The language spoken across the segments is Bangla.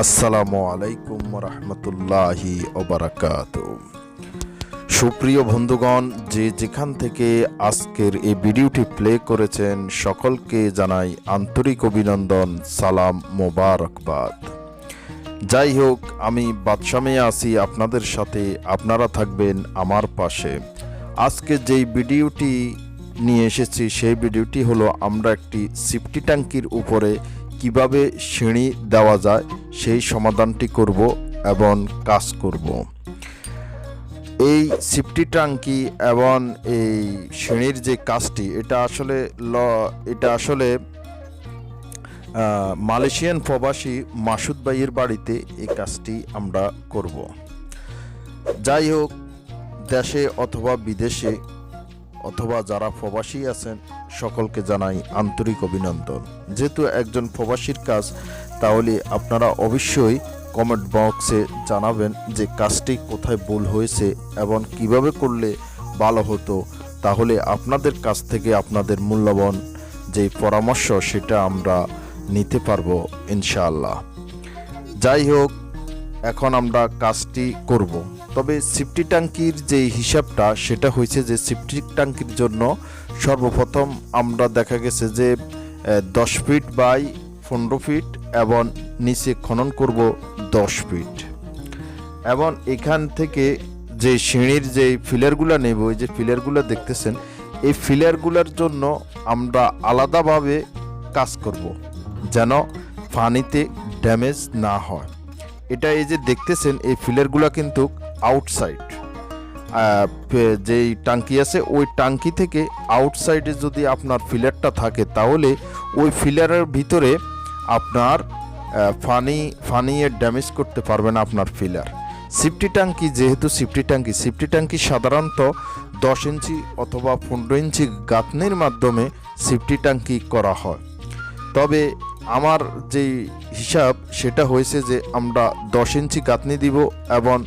আসসালামু আলাইকুম রহমতুল্লাহি ওবরাকাত। সুপ্রিয় বন্ধুগণ, যে যেখান থেকে আজকের এই ভিডিওটি প্লে করেছেন, সকলকে জানাই আন্তরিক অভিনন্দন, সালাম মোবারকবাদ। যাই হোক, আমি বাদশামে আছি, আপনাদের সাথে আপনারা থাকবেন আমার পাশে। আজকে যেই ভিডিওটি নিয়ে এসেছি, সেই ভিডিওটি হলো আমরা একটি সিফটি ট্যাঙ্কির উপরে কীভাবে সিঁড়ি দেওয়া যায়, সেই সমাধানটি করব এবং কাজ করব। এই সিফটি ট্যাঙ্কি এবং এই সিঁড়ির যে কাজটি, এটা আসলে ল, এটা আসলে মালয়েশিয়ান প্রবাসী মাসুদ ভাইয়ের বাড়িতে এই কাজটি আমরা করব। যাই হোক, দেশে অথবা বিদেশে, অথবা যারা প্রবাসী আছেন সকলকে জানাই আন্তরিক অভিনন্দন। যেহেতু একজন প্রবাসীর কাজ, তাহলে আপনারা অবশ্যই কমেন্ট বক্সে জানাবেন যে কাজটি কোথায় ভুল হয়েছে এবং কীভাবে করলে ভালো হতো। তাহলে আপনাদের কাছ থেকে আপনাদের মূল্যবান যে পরামর্শ, সেটা আমরা নিতে পারব ইনশাআল্লাহ। যাই হোক, এখন আমরা কাজটি করব। তবে সিফটি ট্যাঙ্কির যে হিসাবটা, সেটা হয়েছে যে সিফটি ট্যাঙ্কির জন্য সর্বপ্রথম আমরা দেখা গেছে যে দশ ফিট বাই পনেরো ফিট এবং নিচে খনন করব দশ ফিট। এবং এখান থেকে যে সিঁড়ির যে ফিলারগুলো নেব ওই যে ফিলারগুলো দেখতেছেন, এই ফিলারগুলোর জন্য আমরা আলাদাভাবে কাজ করব যেন পানিতে ড্যামেজ না হয়। এটা এই যে দেখতেছেন, এই ফিলারগুলো কিন্তু আউটসাইড যেই টাঙ্কি আছে, ওই টাঙ্কি থেকে আউটসাইডে যদি আপনার ফিলারটা থাকে, তাহলে ওই ফিলারের ভিতরে আপনার ফানি ফানিয়ে ড্যামেজ করতে পারবে না আপনার ফিলার সিফটি ট্যাঙ্কি যেহেতু সিফটি ট্যাঙ্কি সিফটি ট্যাঙ্কি সাধারণত দশ ইঞ্চি অথবা পনেরো ইঞ্চি গাঁথনির মাধ্যমে সিফটি ট্যাঙ্কি করা হয়। তবে আমার যেই হিসাব, সেটা হয়েছে যে আমরা দশ ইঞ্চি গাঁথনি দিব এবং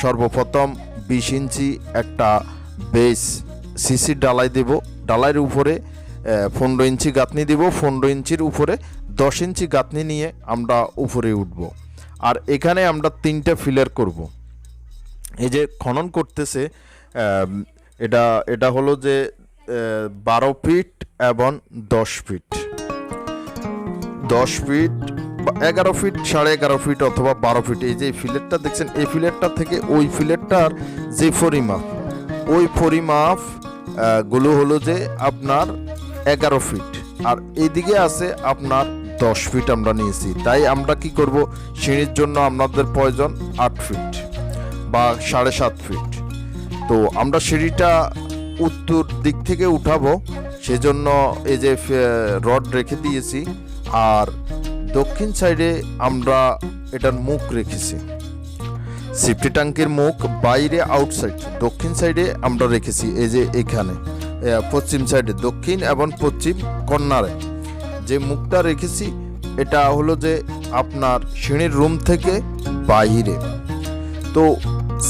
সর্বপ্রথম বিশ ইঞ্চি একটা বেস সিসি ডালাই দেব। ডালাইয়ের উপরে পনেরো ইঞ্চি গাঁথনি দিব। পনেরো ইঞ্চির উপরে দশ ইঞ্চি গাঁথনি নিয়ে আমরা উপরে উঠব। আর এখানে আমরা তিনটা ফিলার করব। এই যে খনন করতেছে এটা এটা হলো যে বারো ফিট এবং দশ ফিট। দশ ফিট এগারো ফিট সাড়ে এগারো ফিট অথবা বারো ফিট এই যে ফিলেটটা দেখছেন এই ফিলেটটা থেকে ওই ফিলেটটার যে পরিমাপ ওই পরিমাপ আহ, গুলো হলো যে আপনার এগারো ফিট আর এইদিকে আছে আপনার দশ ফিট আমরা নিয়েছি। তাই আমরা কি করব? সিঁড়ির জন্য আপনাদের প্রয়োজন আট ফিট বা সাড়ে সাত ফিট তো আমরা সিঁড়িটা উত্তর দিক থেকে উঠাবো সেজন্য এই যে রড রেখে দিয়েছি। আর দক্ষিণ সাইডে আমরা এটার মুখ রেখেছি। সিফটি ট্যাঙ্কের মুখ বাইরে আউটসাইড দক্ষিণ সাইডে আমরা রেখেছি, এই যে এখানে। পশ্চিম সাইডে, দক্ষিণ এবং পশ্চিম কর্নারে যে মুখটা রেখেছি, এটা হলো যে আপনার সিঁড়ির রুম থেকে বাইরে। তো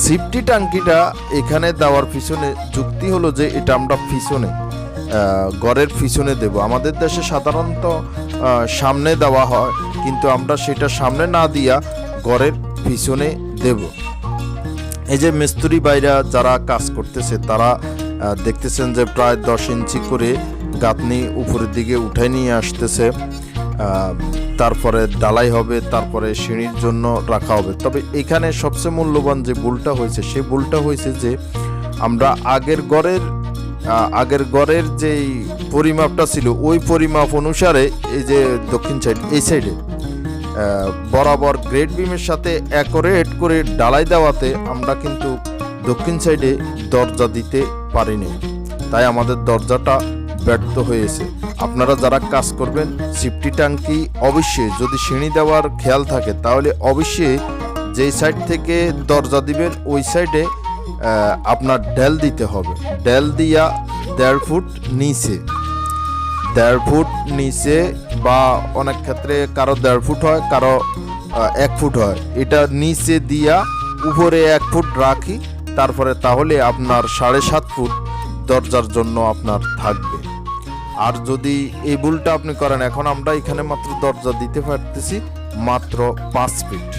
সিফটি ট্যাঙ্কিটা এখানে দেওয়ার পিছনে যুক্তি হলো যে এটা আমরা পিছনে ঘরের পিছনে দেব। আমাদের দেশে সাধারণত সামনে দেওয়া হয়, কিন্তু আমরা সেটা সামনে না দিয়া ঘরের পিছনে দেব। এই যে মিস্ত্রি বাইরা যারা কাজ করতেছে, তারা দেখতেছেন যে প্রায় দশ ইঞ্চি করে গাঁথনি উপরের দিকে উঠাই নিয়ে আসতেছে। তারপরে ডালাই হবে, তারপরে সিঁড়ির জন্য রাখা হবে। তবে এখানে সবচেয়ে মূল্যবান যে বুলটা হয়েছে সেই বুলটা হয়েছে যে আমরা আগের গড়ের আগের গড়ের যেই পরিমাপটা ছিল, ওই পরিমাপ অনুসারে এই যে দক্ষিণ সাইড এই সাইডে বরাবর গ্রেড বিমের সাথে অ্যাকোরেট করে ডালাই দেওয়াতে আমরা কিন্তু দক্ষিণ সাইডে দরজা দিতে পারিনি। তাই আমাদের দরজাটা ব্যর্থ হয়েছে। আপনারা যারা কাজ করবেন সিফটি ট্যাঙ্কি অবশ্যই, যদি সিঁড়ি দেওয়ার খেয়াল থাকে, তাহলে অবশ্যই যেই সাইড থেকে দরজা দিবেন, ওই সাইডে আপনার ডেল দিতে হবে। ডেল দিয়া দেড় ফুট নিচে। দেড় ফুট নিচে বা অনেক ক্ষেত্রে কারও দেড় ফুট হয়, কারও এক ফুট হয়। এটা নিচে দিয়া উপরে এক ফুট রাখি, তারপরে তাহলে আপনার সাড়ে সাত ফুট দরজার জন্য আপনার থাকবে। আর যদি এই ভুলটা আপনি করেন, এখন আমরা এখানে মাত্র দরজা দিতে পারতেছি, মাত্র পাঁচ ফিট।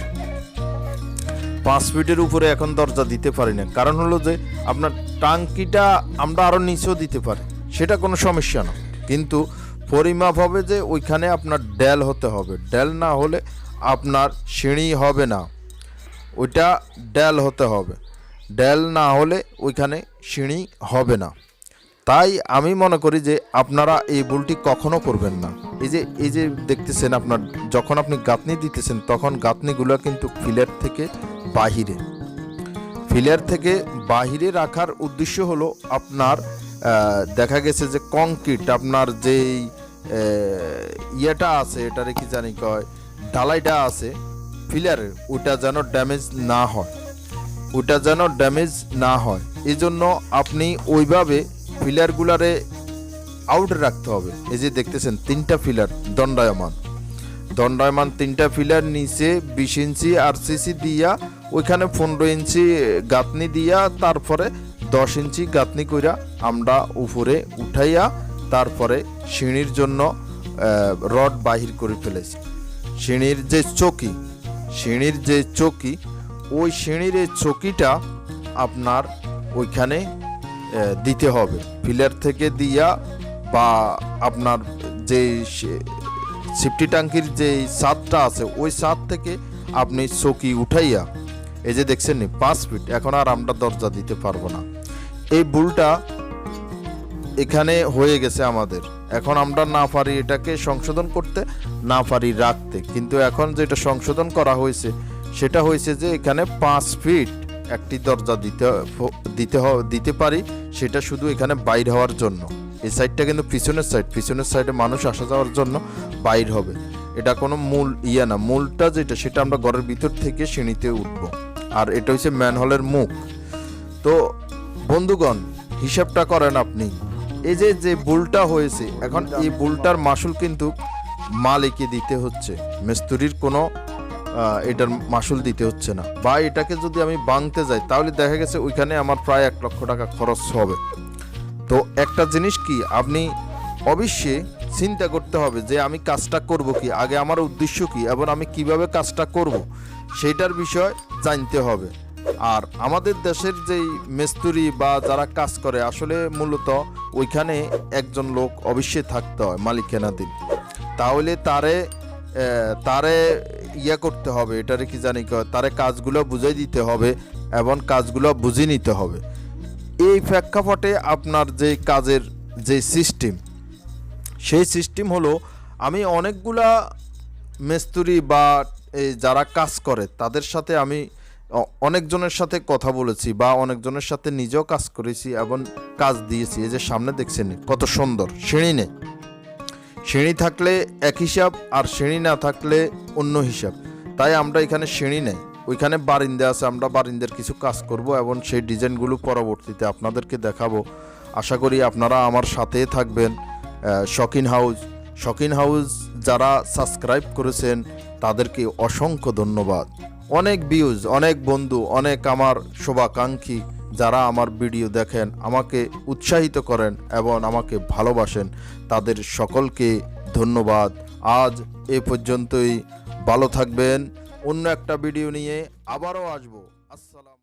পাঁচ ফিটের উপরে এখন দরজা দিতে পারি না কারণ হলো যে আপনার টাঙ্কিটা আমরা আরও নিচেও দিতে পারি। সেটা কোনো সমস্যা না। কিন্তু পরিমাপ হবে যে ওইখানে আপনার ডেল হতে হবে। ডেল না হলে আপনার সিঁড়ি হবে না। ওইটা ডেল হতে হবে। ডেল না হলে ওইখানে সিঁড়ি হবে না। তাই আমি মনে করি যে আপনারা এই ভুলটি কখনো করবেন না। এই যে এই যে দেখতেছেন আপনার, যখন আপনি গাঁথনি দিতেছেন, তখন গাঁথনিগুলো কিন্তু ফিলের থেকে বাহিরে। ফিলার থেকে বাহিরে রাখার উদ্দেশ্য হলো আপনার দেখা গেছে যে কংক্রিট, আপনার যেই ইয়েটা আছে, এটারে কি জানি কয়, ঢালাইটা আছে ফিলারের ওটা যেন ড্যামেজ না হয়। ওটা যেন ড্যামেজ না হয়। এই জন্য আপনি ওইভাবে ফিলারগুলারে আউট রাখতে হবে। এই যে দেখতেছেন, তিনটা ফিলার দণ্ডায়মান। দণ্ডায়মান তিনটা ফিলার নিচে বিশ ইঞ্চি আর সিসি দিয়া, ওইখানে পনেরো ইঞ্চি গাঁথনি দিয়া, তারপরে দশ ইঞ্চি গাঁথনি কইরা আমরা উপরে উঠাইয়া তারপরে সিঁড়ির জন্য রড বাহির করে ফেলেছি। সিঁড়ির যে চকি, সিঁড়ির যে চকি, ওই সিঁড়ির এই চকিটা আপনার ওইখানে দিতে হবে। ফিলার থেকে দিয়া বা আপনার যে সিফটি ট্যাঙ্কির যে ছাদটা আছে, ওই ছাদ থেকে আপনি চকি উঠাইয়া, এই যে দেখছেন নি, পাঁচ ফিট এখন আর আমরা দরজা দিতে পারব না। এই ভুলটা এখানে হয়ে গেছে আমাদের। এখন আমরা না পারি এটাকে সংশোধন করতে, না পারি রাখতে। কিন্তু এখন যেটা সংশোধন করা হয়েছে, সেটা হয়েছে যে এখানে পাঁচ ফিট একটি দরজা দিতে দিতে দিতে পারি, সেটা শুধু এখানে বাইর হওয়ার জন্য। এই সাইডটা কিন্তু পিছনের সাইড পিছনের সাইডে মানুষ আসা যাওয়ার জন্য বাইর হবে। এটা কোনো মূল ইয়া না, মূলটা যেটা, সেটা আমরা ঘরের ভিতর থেকে সিঁড়িতে উঠবো। আর এটা হচ্ছে ম্যানহলের মুখ। তো, বন্ধুগণ, হিসাবটা করেন আপনি। এই যে যে বুলটা হয়েছে, এখন এই বুলটার মাসুল কিন্তু মালিকে দিতে হচ্ছে। মিস্ত্রির কোনো এটার মাসুল দিতে হচ্ছে না। বা এটাকে যদি আমি বাঁধতে যাই, তাহলে দেখা গেছে ওইখানে আমার প্রায় এক লক্ষ টাকা খরচ হবে। তো একটা জিনিস কি, আপনি অবশ্যই চিন্তা করতে হবে যে আমি কাজটা করব কি? আগে আমার উদ্দেশ্য কি? এবং আমি কীভাবে কাজটা করব? সেটার বিষয় জানতে হবে। আর আমাদের দেশের যেই মেস্তুরি বা যারা কাজ করে, আসলে মূলত ওইখানে একজন লোক অবশ্যই থাকতে হয় মালিকানাধীন তাহলে তারে তারে ইয়া করতে হবে, এটারে কি জানি তারে কাজগুলো বুঝাই দিতে হবে এবং কাজগুলো বুঝে নিতে হবে। এই প্রেক্ষাপটে আপনার যে কাজের যে সিস্টেম সেই সিস্টেম হলো, আমি অনেকগুলা মেস্তুরি বা এই যারা কাজ করে, তাদের সাথে আমি অনেকজনের সাথে কথা বলেছি বা অনেকজনের সাথে নিজেও কাজ করেছি এবং কাজ দিয়েছি। এই যে সামনে দেখছেন, কত সুন্দর, সিঁড়ি নেই। সিঁড়ি থাকলে এক হিসাব আর সিঁড়ি না থাকলে অন্য হিসাব। তাই আমরা এখানে সিঁড়ি নেই। ওইখানে বারিন্দা আছে, আমরা বারিন্দের কিছু কাজ করব এবং সেই ডিজাইনগুলো পরবর্তীতে আপনাদেরকে দেখাবো। আশা করি আপনারা আমার সাথে থাকবেন। Shocking House. শকিন হাউস যারা সাবস্ক্রাইব করেছেন, তাদেরকে অসংখ্য ধন্যবাদ। অনেক ভিউজ অনেক বন্ধু, অনেক আমার শুভাকাঙ্ক্ষী যারা আমার ভিডিও দেখেন, আমাকে উৎসাহিত করেন এবং আমাকে ভালোবাসেন, তাদের সকলকে ধন্যবাদ। আজ এ পর্যন্তই। ভালো থাকবেন। অন্য একটা ভিডিও নিয়ে আবারও আসব। আসসালাম